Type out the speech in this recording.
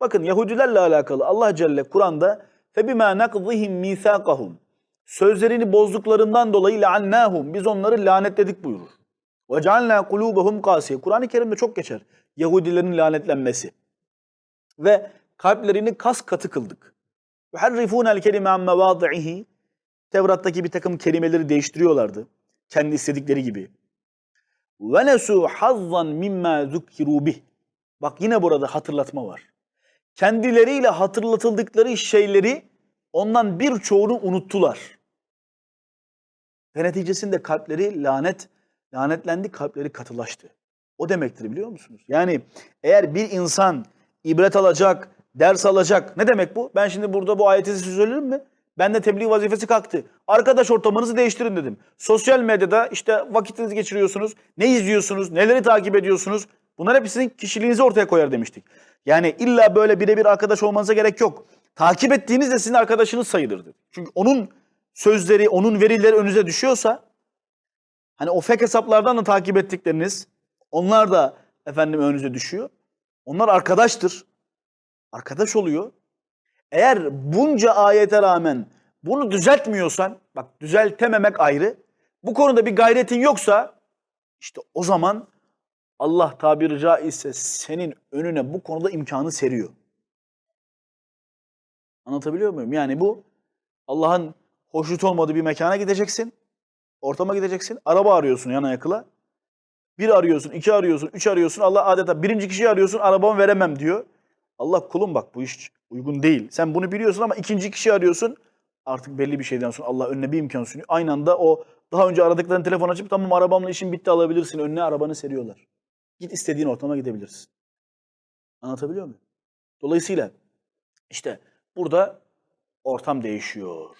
Bakın Yahudilerle alakalı Allah Celle Kur'an'da فَبِمَا نَقْضِهِمْ مِيثَاقَهُمْ Sözlerini bozduklarından dolayı لَعَنَّاهُمْ Biz onları lanetledik buyurur. وَجَعَلْنَا قُلُوبَهُمْ قَاسِيَ Kur'an-ı Kerim'de çok geçer. Yahudilerin lanetlenmesi. Ve kalplerini kas katı kıldık. وَحَرِّفُونَ الْكَلِمَ عَمَّ مَوَاضِعِهِ Tevrat'taki bir takım kelimeleri değiştiriyorlardı. Kendi istedikleri gibi. وَنَسُوا حَظًّا مِمَّا ذُكِّرُوا بِهِ Bak yine burada hatırlatma var. Kendileriyle hatırlatıldıkları şeyleri ondan birçoğunu unuttular. Ve neticesinde kalpleri lanet, lanetlendi, kalpleri katılaştı. O demektir biliyor musunuz? Yani eğer bir insan ibret alacak, ders alacak. Ne demek bu? Ben şimdi burada bu ayeti size söylerim mi? Bende tebliğ vazifesi kalktı. Arkadaş ortamınızı değiştirin dedim. Sosyal medyada işte vakitinizi geçiriyorsunuz. Ne izliyorsunuz? Neleri takip ediyorsunuz? Bunlar hep sizin kişiliğinizi ortaya koyar demiştik. Yani illa böyle birebir arkadaş olmanıza gerek yok. Takip ettiğiniz de sizin arkadaşınız sayılırdı. Çünkü onun sözleri, onun verileri önünüze düşüyorsa hani o fake hesaplardan da takip ettikleriniz onlar da efendim önünüze düşüyor. Onlar arkadaştır. Arkadaş oluyor. Eğer bunca ayete rağmen bunu düzeltmiyorsan, bak düzeltememek ayrı. Bu konuda bir gayretin yoksa işte o zaman Allah tabiri caizse senin önüne bu konuda imkanı seriyor. Anlatabiliyor muyum? Yani bu Allah'ın hoşnut olmadığı bir mekana gideceksin. Ortama gideceksin. Araba arıyorsun yana yakıla. Bir arıyorsun, iki arıyorsun, üç arıyorsun. Allah adeta birinci kişiyi arıyorsun, arabamı veremem diyor. Allah kulum bak bu iş uygun değil. Sen bunu biliyorsun ama ikinci kişi arıyorsun. Artık belli bir şeyden sonra Allah önüne bir imkan sunuyor. Aynı anda o daha önce aradıklarını telefon açıp tamam arabamla işin bitti alabilirsin. Önüne arabanı seriyorlar. Git istediğin ortama gidebilirsin. Anlatabiliyor muyum? Dolayısıyla işte burada ortam değişiyor.